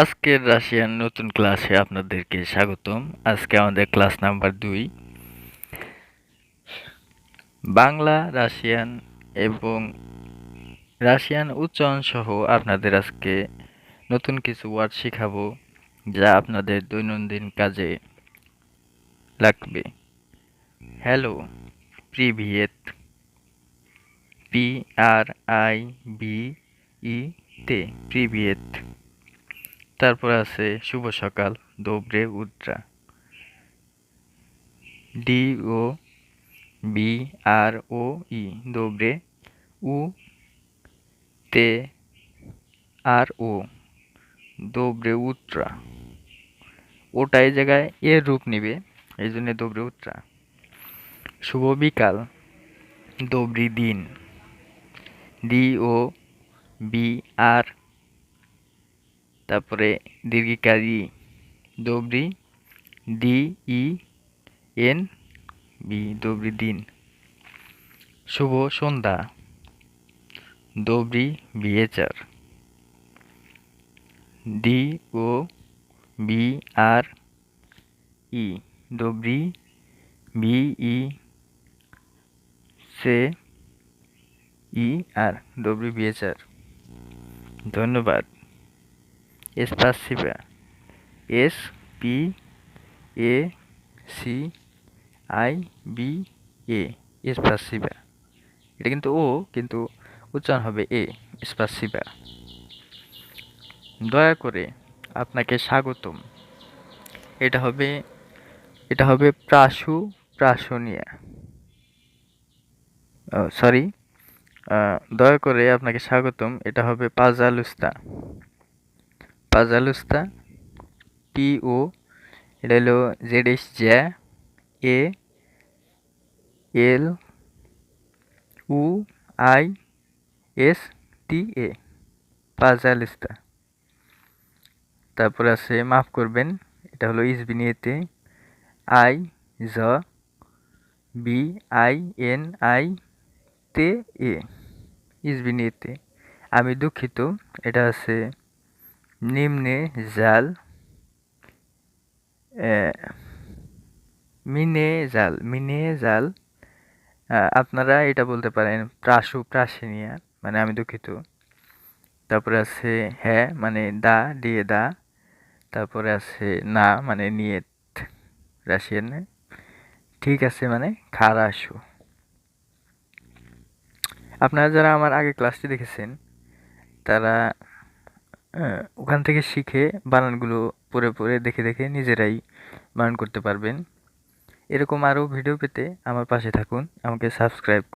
আজকের রাশিয়ান নতুন ক্লাসে আপনাদেরকে স্বাগতম। আজকে আমাদের ক্লাস নাম্বার দুই। বাংলা, রাশিয়ান এবং রাশিয়ান উচ্চারণ সহ আপনাদের আজকে নতুন কিছু ওয়ার্ড শেখাবো যা আপনাদের দৈনন্দিন কাজে লাগবে। Hello প্রিভিয়েত P R I B E তে প্রিভিয়েত তারপর আছে শুভ সকাল দোবরে উদ্রা ডি ও বি আর ও ই দোবরে উ, তে আর ও দোবরে উত্রা। ওটা এই জায়গায় এর রূপ নিবে, এই জন্য দোবরে উত্রা। শুভ বিকাল দোবরি দিন। ডি ও বি আর তারপরে দীর্ঘিকারি দবরি ডি, ই, এন, বি দবরি দিন। শুভ সন্ধ্যা। দবরি বিয়েচার D, O, B, R, E. দবরি B, E, সে, ই, আর। দবরি বিয়েচার ধন্যবাদ। Spasiba S P A C I B A স্পাসিবা এটা কিন্তু ও কিন্তু উচ্চারণ হবে এ স্পাসিবা দয়া করে আপনাকে স্বাগতম। এটা হবে এটা হবে প্রাসু, প্রাসনিয়া। সরি দয়া করে আপনাকে স্বাগতম। এটা হবে পাজালুস্তা। পাজালুস্তা পি ও এটা হলো জেড এস জ্যা, এ এল উ আই এস টি এ পাজালিস্তা তারপর আছে, মাফ করবেন, এটা হলো ইসবিনিয়েতে, আই জ বি আই এন আই তে এ, ইসবিনিয়েতে। আমি দুঃখিত, এটা আছে নিম্নে জাল মিনে জাল মিনে জাল আপনারা এটা বলতে পারেন প্রাসু, প্রাসিনিয়া মানে আমি দুঃখিত। তারপরে আছে হ্যাঁ মানে দা, দিয়ে দা। তারপরে আছে না মানে নিয়ত, রাশিয়ানে ঠিক আছে মানে খারাসু। আপনারা যারা আমার আগে ক্লাসটি দেখেছেন, তারা ওখান থেকে শিখে বানানগুলো পরে পরে দেখে দেখে নিজেরাই বানান করতে পারবেন। এরকম আরও ভিডিও পেতে আমার পাশে থাকুন, আমাকে সাবস্ক্রাইব